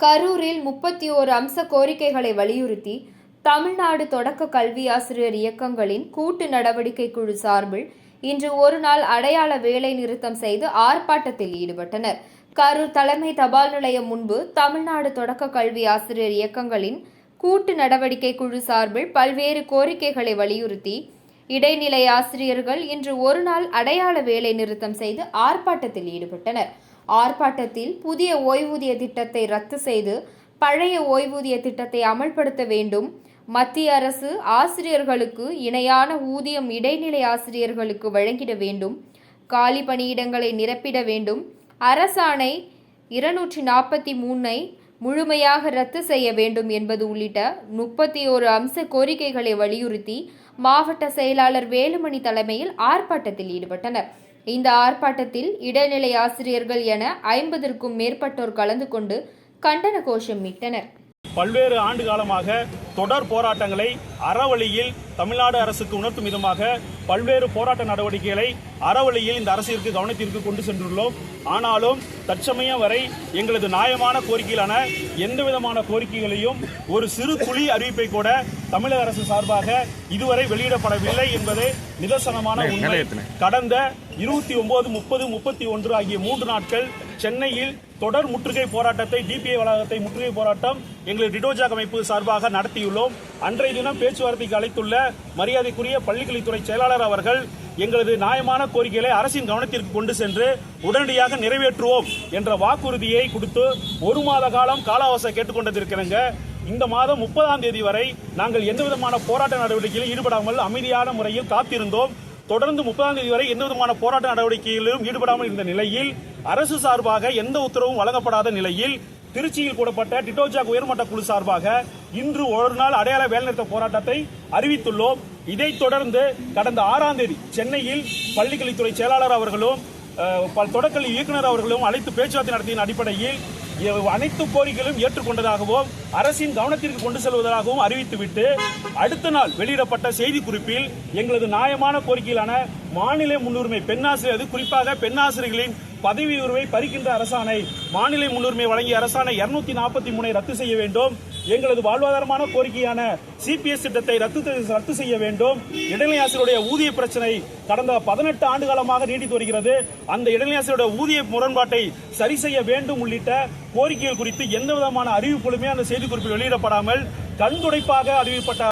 கரூரில் முப்பத்தி ஓரு அம்ச கோரிக்கைகளை வலியுறுத்தி தமிழ்நாடு தொடக்க கல்வி ஆசிரியர் இயக்கங்களின் கூட்டு நடவடிக்கை குழு சார்பில் இன்று ஒருநாள் அடையாள வேலை நிறுத்தம் செய்து ஆர்ப்பாட்டத்தில் ஈடுபட்டனர். கரூர் தலைமை தபால் நிலையம் முன்பு தமிழ்நாடு தொடக்க கல்வி ஆசிரியர் இயக்கங்களின் கூட்டு நடவடிக்கை குழு சார்பில் பல்வேறு கோரிக்கைகளை வலியுறுத்தி இடைநிலை ஆசிரியர்கள் இன்று ஒருநாள் அடையாள வேலை நிறுத்தம் செய்து ஆர்ப்பாட்டத்தில் ஈடுபட்டனர். ஆர்ப்பாட்டத்தில் புதிய ஓய்வூதிய திட்டத்தை ரத்து செய்து பழைய ஓய்வூதிய திட்டத்தை அமல்படுத்த வேண்டும். மத்திய அரசு ஆசிரியர்களுக்கு இணையான ஊதியம் இடைநிலை ஆசிரியர்களுக்கு வழங்கிட வேண்டும். காலி பணியிடங்களை நிரப்பிட வேண்டும். அரசாணை இருநூற்றி நாற்பத்தி மூனை முழுமையாக ரத்து செய்ய வேண்டும் என்பது உள்ளிட்ட முப்பத்தி ஓரு அம்ச கோரிக்கைகளை வலியுறுத்தி மாவட்ட செயலாளர் வேலுமணி தலைமையில் ஆர்ப்பாட்டத்தில் ஈடுபட்டனர். இந்த ஆர்ப்பாட்டத்தில் இடைநிலை ஆசிரியர்கள் என ஐம்பதற்கும் மேற்பட்டோர் கலந்து கொண்டு கண்டன கோஷம் மீட்டனர் பல்வேறு ஆண்டு காலமாக தொடர் போராட்டங்களை அறவழியில் தமிழ்நாடு அரசுக்கு உணர்த்தும் விதமாக பல்வேறு போராட்ட நடவடிக்கைகளை அறவழியில் இந்த அரசிற்கு கவனத்திற்கு கொண்டு சென்றுள்ளோம். ஆனாலும் தற்சமயம் வரை எங்களது நியாயமான கோரிக்கையிலான எந்த விதமான கோரிக்கைகளையும் ஒரு சிறு துளி அறிவிப்பை கூட தமிழக அரசு சார்பாக இதுவரை வெளியிடப்படவில்லை என்பது நிதர்சனமான உண்மை. கடந்த இருபத்தி ஒன்பது முப்பது முப்பத்தி ஒன்று ஆகிய மூன்று நாட்கள் சென்னையில் தொடர் முற்றுகை போராட்டத்தை டிபிஐ வளாகத்தை முற்றுகை போராட்டம் எங்களது டிடோஜாக் அமைப்பு சார்பாக நடத்தியுள்ளோம். அன்றைய தினம் பேச்சுவார்த்தைக்கு அழைத்துள்ள மரியாதைக்குரிய பள்ளிக்கல்வித்துறை செயலாளர் அவர்கள் எங்களது நியாயமான கோரிக்கைகளை அரசின் கவனத்திற்கு கொண்டு சென்று உடனடியாக நிறைவேற்றுவோம் என்ற வாக்குறுதியை கொடுத்து ஒரு மாத காலம் கால அவகாசம் இந்த மாதம் முப்பதாம் தேதி வரை நாங்கள் எந்த விதமான போராட்ட நடவடிக்கையிலும் ஈடுபடாமல் அமைதியான முறையில் காத்திருந்தோம். தொடர்ந்து முப்பதாம் தேதி வரை எந்த விதமான போராட்ட நடவடிக்கையிலும் ஈடுபடாமல் இருந்த நிலையில் அரசு சார்பாக எந்த உத்தரவும் வழங்கப்படாத நிலையில் திருச்சியில் கூடப்பட்ட டிட்டோஜாக் உயர்மட்ட குழு சார்பாக இன்று ஒரு நாள் அடையாள வேலைநிறுத்த போராட்டத்தை அறிவித்துள்ளோம். இதைத் தொடர்ந்து கடந்த ஆறாம் தேதி சென்னையில் பள்ளிக்கல்வித்துறை செயலாளர் அவர்களும் பல் தொடக்கல்வி இயக்குநர் அவர்களும் அழைத்து பேச்சுவார்த்தை நடத்தியின் அடிப்படையில் அனைத்து கோரிக்கைகளும் ஏற்றுக்கொண்டதாகவும் அரசின் கவனத்திற்கு கொண்டு செல்வதாகவும் அறிவித்துவிட்டு அடுத்த நாள் வெளியிடப்பட்ட செய்திக்குறிப்பில் எங்களது நியாயமான கோரிக்கையிலான மாநில முன்னுரிமை பெண்ணாசிரியர் அது குறிப்பாக பெண்ணாசிரியர்களின் பதவி உயர்வை பறிக்கின்ற அரசாணை மாநில முன்னுரிமை வழங்கிய அரசாணை இருநூத்தி நாற்பத்தி மூணை ரத்து செய்ய வேண்டும். எங்களது வாழ்வாதாரமான கோரிக்கையான சிபிஎஸ் திட்டத்தை ரத்து ரத்து செய்ய வேண்டும். இடைநிலை ஆசிரியருடைய ஊதிய பிரச்சனை கடந்த பதினெட்டு ஆண்டு காலமாக நீடித்து வருகிறது. அந்த இடைநிலை ஆசிரியருடைய ஊதிய முரண்பாட்டை சரி செய்ய வேண்டும் உள்ளிட்ட கோரிக்கைகள் குறித்து எந்த விதமான அறிவிப்புகளுமே அந்த செய்திக்குறிப்பில் வெளியிடப்படாமல் கண்துடைப்பாக அறிவிப்பட்ட